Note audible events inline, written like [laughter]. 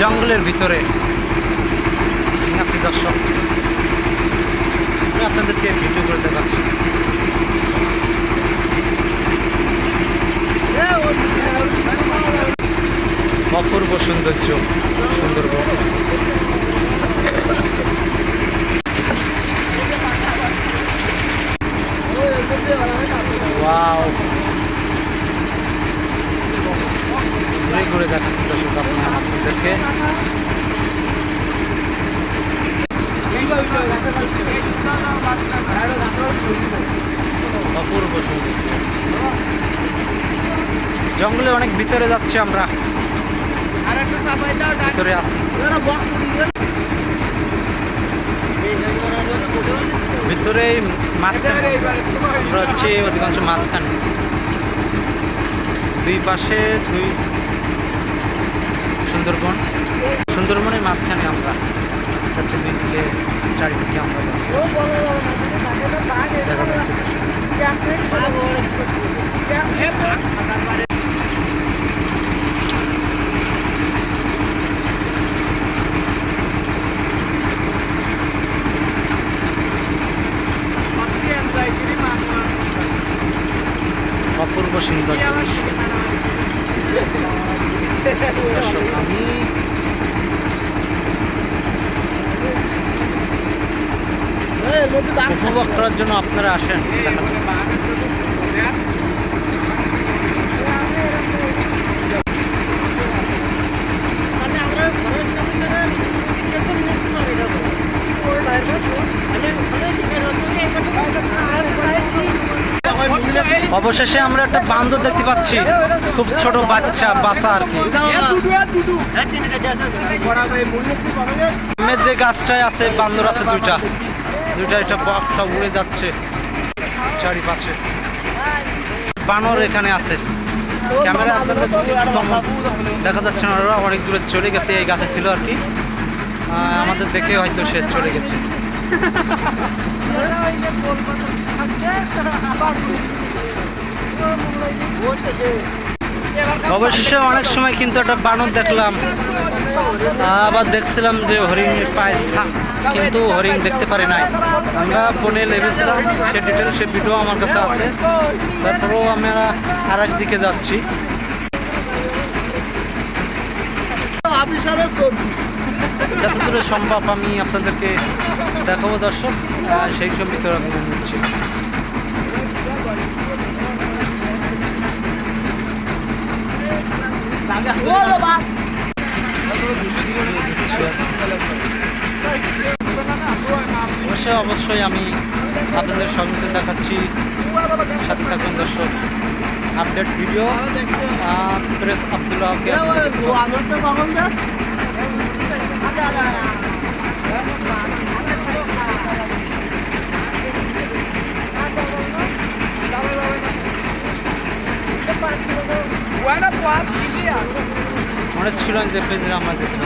জঙ্গলের ভিতরে। আপনি দর্শক আপনাদেরকে ভিডিও করে দেখাচ্ছি। অপূর্ব সৌন্দর্য সুন্দরবন ঘুরে দেখাচ্ছি দর্শক আপনি আপনাদেরকে অপূর্ব জঙ্গলে অনেক ভিতরে যাচ্ছে আমরা। ভিতরে আছি ভিতরে আমরা হচ্ছে অধিকাংশ মাঝখানে। দুই পাশে দুই সুন্দরবন। সুন্দরবনের মাঝখানে আমরা হচ্ছে দুই দিকে চারিদিকে আমরা। অপূর্ব সুন্দর আমি উপভোগ করার জন্য আপনারা আসেন। অবশেষে আমরা একটা বান্দর দেখতে পাচ্ছি। খুব ছোট বাচ্চা বাচ্চা আর কি। যে গাছটায় আছে, বান্দর আছে দুইটা। দুইটা এটা সব উড়ে যাচ্ছে চারিপাশে। বানর এখানে আছে। ক্যামেরা আপনাদের দেখা যাচ্ছে না, ওরা অনেক দূরে চলে গেছে, এই গাছে ছিল আর কি। আমাদের দেখে হয়তো সে চলে গেছে। [laughs] অবশেষে অনেক সময় কিন্তু একটা বানর দেখলাম। আবার দেখছিলাম যে হরিণের পায়ে কিন্তু হরিণ দেখতে পারি নাই। আমরা ফোনে লেগেছিলাম, সে ডিটেল সে ভিডিও আমার কাছে আছে। তারপরেও আমরা আর দিকে যাচ্ছি। যত দূরে সম্ভব আমি আপনাদেরকে দেখাবো দর্শক সেই সব ভিতরে আমি নিচ্ছি অবশ্যই অবশ্যই আমি আপনাদের সঙ্গে দেখাচ্ছি। সাথে থাকুন দর্শক আপডেট ভিডিও প্রেস আবদুল্লাহকে মনে మనసు అని చెప్పింది అమ్మ చెప్పిన